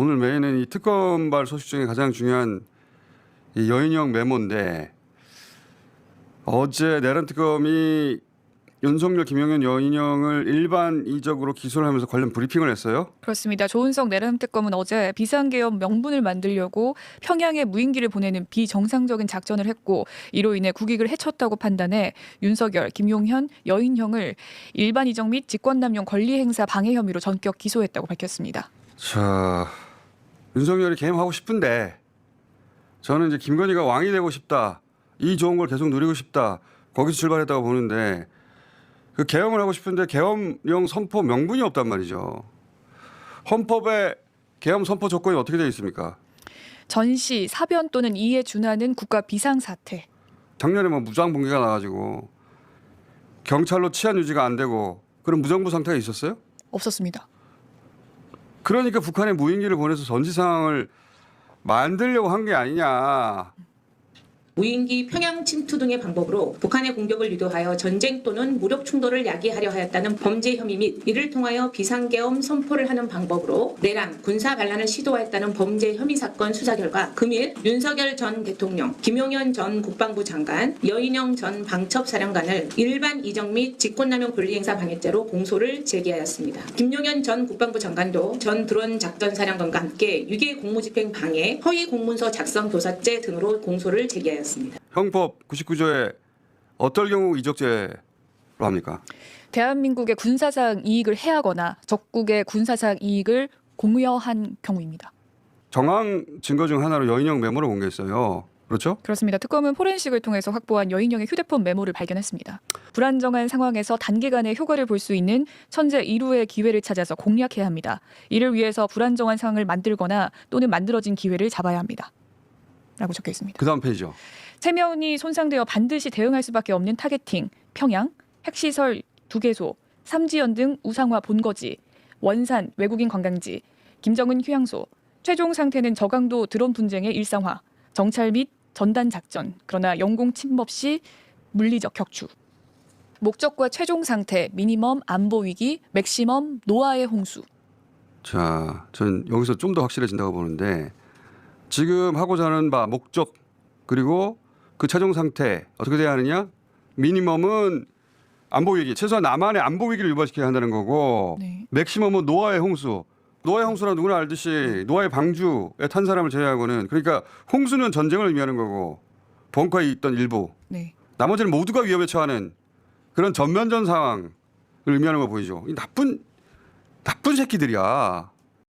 오늘 메인은 이 특검발 소식 중에 가장 중요한 이 여인형 메모인데 어제 내란 특검이 윤석열, 김영현 여인형을 일반이적으로 기소를 하면서 관련 브리핑을 했어요. 그렇습니다. 조은석 내란 특검은 어제 비상계엄 명분을 만들려고 평양에 무인기를 보내는 비정상적인 작전을 했고 이로 인해 국익을 해쳤다고 판단해 윤석열, 김용현, 여인형을 일반 이적 및 직권남용 권리행사 방해 혐의로 전격 기소했다고 밝혔습니다. 자, 윤석열이 개임하고 싶은데 저는 이제 김건희가 왕이 되고 싶다. 이 좋은 걸 계속 누리고 싶다. 거기서 출발했다고 보는데 그 개엄을 하고 싶은데 개엄령 선포 명분이 없단 말이죠. 헌법에 개엄 선포 조건이 어떻게 되어 있습니까? 전시, 사변 또는 이에 준하는 국가 비상 사태. 작년에 뭐 무장 봉기가 나가지고 경찰로 치안 유지가 안 되고 그런 무정부 상태가 있었어요? 없었습니다. 그러니까 북한에 무인기를 보내서 전지 상황을 만들려고 한 게 아니냐. 무인기 평양 침투 등의 방법으로 북한의 공격을 유도하여 전쟁 또는 무력 충돌을 야기하려 하였다는 범죄 혐의 및 이를 통하여 비상계엄 선포를 하는 방법으로 내란, 군사 반란을 시도하였다는 범죄 혐의 사건 수사 결과 금일 윤석열 전 대통령, 김용현 전 국방부 장관, 여인영 전 방첩사령관을 일반 이적 및 직권남용 권리행사 방해죄로 공소를 제기하였습니다. 김용현 전 국방부 장관도 전 드론 작전 사령관과 함께 유기 공무집행 방해, 허위 공문서 작성 교사죄 등으로 공소를 제기하였습니다. 형법 99조에 어떨 경우 이적죄로 합니까? 대한민국의 군사상 이익을 해하거나 적국의 군사상 이익을 공유한 경우입니다. 정황 증거 중 하나로 여인형 메모를 공개했어요. 그렇죠? 그렇습니다. 특검은 포렌식을 통해서 확보한 여인형의 휴대폰 메모를 발견했습니다. 불안정한 상황에서 단기간에 효과를 볼 수 있는 천재 이루의 기회를 찾아서 공략해야 합니다. 이를 위해서 불안정한 상황을 만들거나 또는 만들어진 기회를 잡아야 합니다. 라고 적혀 있습니다. 그 다음 페이지죠. 체면이 손상되어 반드시 대응할 수밖에 없는 타겟팅, 평양, 핵시설 두 개소, 삼지연 등 우상화 본거지, 원산 외국인 관광지, 김정은 휴양소, 최종 상태는 저강도 드론 분쟁의 일상화, 정찰 및 전단 작전, 그러나 영공 침범 시 물리적 격추. 목적과 최종 상태, 미니멈 안보 위기, 맥시멈 노아의 홍수. 자, 전 여기서 좀 더 확실해진다고 보는데 지금 하고자 하는 바 목적 그리고 그 최종 상태 어떻게 돼야 하느냐? 미니멈은 안보 위기, 최소한 남한의 안보 위기를 유발시켜야 한다는 거고 네. 맥시멈은 노아의 홍수. 노아의 홍수란 누구나 알듯이 노아의 방주에 탄 사람을 제외하고는 그러니까 홍수는 전쟁을 의미하는 거고 벙커에 있던 일부 네. 나머지는 모두가 위협에 처하는 그런 전면전 상황을 의미하는 거 보이죠. 이 나쁜 나쁜 새끼들이야.